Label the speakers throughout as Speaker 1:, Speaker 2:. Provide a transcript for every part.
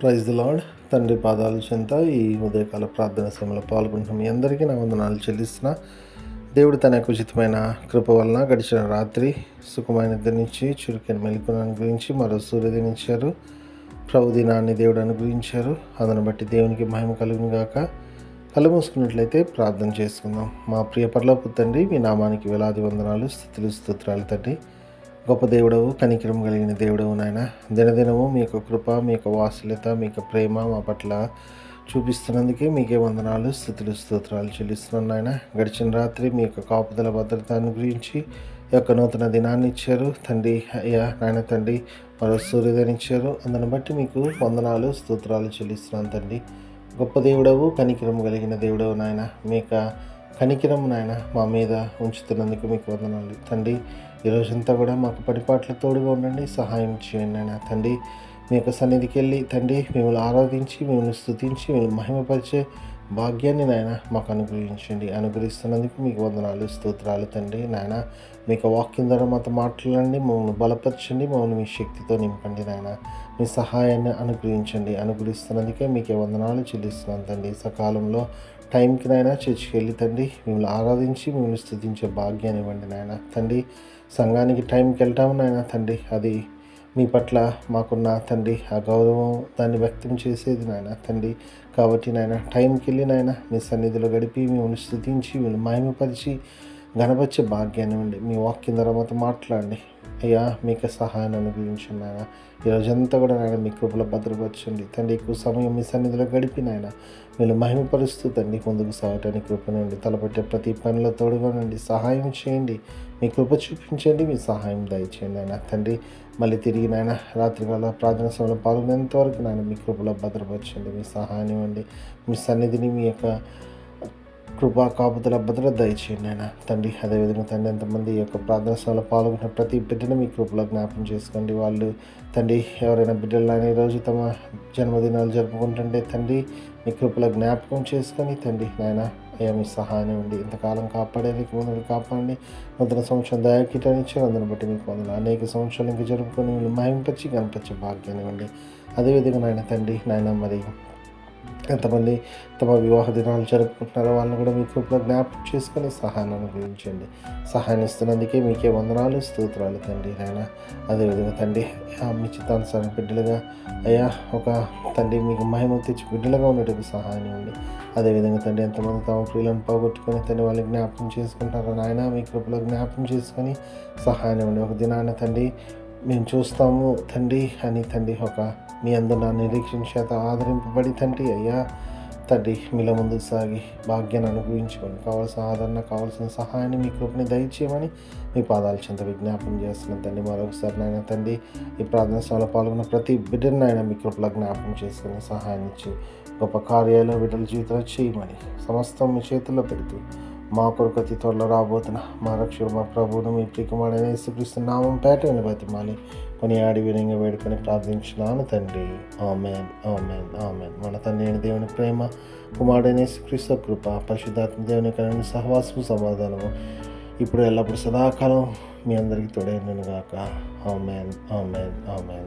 Speaker 1: Praise the lord తండ్రి పాదాలు చెంత ఈ ఉదయకాల ప్రార్థన సమయంలో పాల్గొంటున్న మీ అందరికీ నా వందనాలు చెల్లిస్తున్న. దేవుడు తన యొక్క ఉచితమైన కృప వలన గడిచిన రాత్రి సుఖమైన నుంచి చురుకైన మెలకును అనుగ్రహించి మరో సూర్యోదయం ఇచ్చారు. ప్రభు దినాన్ని దేవుడు అనుగ్రహించారు. అందును బట్టి దేవునికి మహిమ కలుగును గాక. కళ్ళు మూసుకున్నట్లయితే ప్రార్థన చేసుకుందాం. మా ప్రియ పర్లోపు తండ్రి మీ నామానికి వేలాది వందనాలు స్థితులు స్తోత్రాలు తండ్రి. గొప్ప దేవుడవు కనికరం కలిగిన దేవుడవు నాయన. దినదినము మీ యొక్క కృప మీ యొక్క వాసులత మీ యొక్క ప్రేమ మా పట్ల చూపిస్తున్నందుకే మీకే వందనాలు స్థుతులు స్తోత్రాలు చెల్లిస్తున్నాను నాయన. గడిచిన రాత్రి మీ యొక్క కాపుదల భద్రతను గురించి యొక్క నూతన దినాన్ని ఇచ్చారు. తండ్రి అయ్యా నాయన తండ్రి మరో సూర్యోదయం ఇచ్చారు. అందుని బట్టి మీకు వందనాలు స్తోత్రాలు చెల్లిస్తున్నాను తండ్రి. గొప్ప దేవుడవు కనికరం కలిగిన దేవుడవు నాయన. మీ యొక్క కనికిరం నాయన మా మీద ఉంచుతున్నందుకు మీకు వందనాలు. తండ్రి ఈ రోజంతా కూడా మాకు పరిపాట్ల తోడుగా ఉండండి సహాయం చేయండి నాయన. తండ్రి మీ యొక్క సన్నిధికి వెళ్ళి తండ్రి మిమ్మల్ని ఆరాధించి మిమ్మల్ని స్థుతించి మిమ్మల్ని మహిమపరిచే భాగ్యాన్ని నాయన మాకు అనుగ్రహించండి. అనుగ్రహిస్తున్నందుకు మీకు వందనాలు స్తోత్రాలు తండ్రి. నాయన మీకు వాక్యం ద్వారా మాతో మాట్లాడండి మమ్మల్ని బలపరచండి మమ్మల్ని మీ శక్తితో నింపండి నాయన. మీ సహాయాన్ని అనుగ్రహించండి. అనుగ్రహిస్తున్నందుకే మీకే వందనాలు చెల్లిస్తున్నాను తండ్రి. సకాలంలో టైంకి నాయన చర్చికి వెళ్ళి తండ్రి మిమ్మల్ని ఆరాధించి మిమ్మల్ని స్థుతించే భాగ్యాన్ని ఇవ్వండి నాయన. తండ్రి సంఘానికి టైంకి వెళ్తాము నాయన తండ్రి. అది మీ పట్ల మాకున్న తండ్రి ఆ గౌరవం దాన్ని వ్యక్తం చేసేది నాయన తండ్రి. కాబట్టి నాయన టైంకి వెళ్ళి నాయన మీ సన్నిధిలో గడిపి మిమ్మల్ని స్థుతించి మిమ్మల్ని మహిమపరిచి గణపరిచే భాగ్యాన్ని ఉండి మీ వాక్యం ద్వారా మాతో మాట్లాడండి. అయ్యా మీకు సహాయాన్ని అనుగ్రహించండి నాయన. ఈ రోజంతా కూడా నాయన మీ కృపలో భద్రపరచండి. తండ్రి ఎక్కువ సమయం మీ సన్నిధిలో గడిపి నాయన మీరు మహిమపరుస్తూ తండ్రి ముందుకు సాగటానికి కృపనండి తలపెట్టే ప్రతి పనిలో తోడుగానండి. సహాయం చేయండి. మీ కృప చూపించండి. మీ సహాయం దయచేయండి ఆయన తండ్రి మళ్ళీ తిరిగి నాయన రాత్రికాల ప్రార్థన సమయంలో పాల్గొనేంత వరకు నాయన మీ కృపలో భద్రపరచండి. మీ సహాయం ఇవ్వండి. మీ సన్నిధిని మీ యొక్క కృపా కాపుదల భద్రత దయచేయండి ఆయన తండ్రి అదేవిధంగా తండ్రి ఎంతమంది ఈ యొక్క ప్రార్థన సభలో పాల్గొన్న ప్రతి బిడ్డను మీ కృపలో జ్ఞాపం చేసుకోండి. వాళ్ళు తండ్రి ఎవరైనా బిడ్డలు ఈరోజు తమ జన్మదినాలు జరుపుకుంటుంటే తండ్రి మీ కృపలో జ్ఞాపకం చేసుకొని తండ్రి నాయన అయ్యా మీ సహాయం ఉండి ఇంతకాలం కాపాడేది ముందు కాపాడండి. నూతన సంవత్సరం దయాకిటాన్ని అందరిని బట్టి మీకు వందలు అనేక సంవత్సరాలు ఇంకా జరుపుకొని మీరు మహింపచ్చి కనిపించే భాగ్యాన్ని ఇవ్వండి. అదేవిధంగా నాయన తండ్రి నాయన మరి ఎంతమంది తమ వివాహ దినాలు జరుపుకుంటున్నారో వాళ్ళని కూడా మీ కృపలో జ్ఞాపకం చేసుకొని సహాయాన్ని అనుగ్రహించండి సహాయం ఇస్తున్నందుకే మీకే వందనాలు స్తోత్రాలు తండ్రి నాయన. అదేవిధంగా తండ్రి మీ చిత్తానుసారం బిడ్డలుగా అయ్యా ఒక తండ్రి మీకు మహిమ తెచ్చి బిడ్డలుగా ఉండేటప్పుడు సహాయం ఇవ్వండి. అదేవిధంగా తండ్రి ఎంతమంది తమ ప్రియులను పోగొట్టుకొని తండ్రి వాళ్ళని జ్ఞాపకం చేసుకుంటారో నాయన మీ కృపలో జ్ఞాపకం చేసుకొని సహాయం ఇవ్వండి. ఒక దినాన తండ్రి మేము చూస్తాము తండ్రి అని తండ్రి ఒక మీ అందరు నా నిరీక్షణ చేత ఆదరింపబడి తండ్రి అయ్యా. తండ్రి మీలో ముందు సాగి భాగ్యాన్ని అనుభవించుకొని కావాల్సిన ఆదరణ కావాల్సిన సహాయాన్ని మీ కృపని దయచేయమని మీ పాదాల చెంత విజ్ఞాపన చేస్తున్నాను తండ్రి. మరొకసారి నాయన తండ్రి ఈ ప్రార్థన సభలో పాల్గొన్న ప్రతి బిడ్డను ఆయన మీ కృపలో జ్ఞాపకం చేసుకుని సహాయం ఇచ్చి గొప్ప కార్యాలు బిడ్డల జీవితంలో చేయమని సమస్తం మీ చేతుల్లో పెడుతూ మా కొరకు అతి త్వరలో రాబోతున్న మా రక్షకుడు మా ప్రభువును మీ ప్రియకుమారైన యేసుక్రీస్తు నామం పేట వినబతిమాలి కొని ఆడి వినంగా వేడుకొని ప్రార్థించినాను తండ్రి. Amen amen amen. మన తండ్రి అయిన దేవుని ప్రేమ కుమారుడైన యేసుక్రీస్తు కృప పరిశుద్ధాత్మ దేవుని కలిగిన సహవాసము సమాధానము ఇప్పుడు ఎల్లప్పుడు సదాకాలం మీ అందరికీ తోడైనను గాక ఆమెన్ ఆమెన్ ఆమెన్.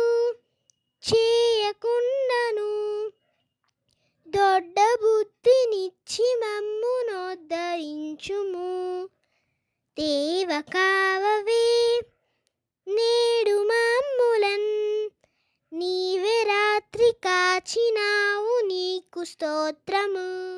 Speaker 2: దొడ్డ బుద్ధినిచ్చి మమ్ము నోద్ధరించుము. దేవ కావవే నేడు మమ్ములన్ నీవే రాత్రి కాచినావు నీకు స్తోత్రము.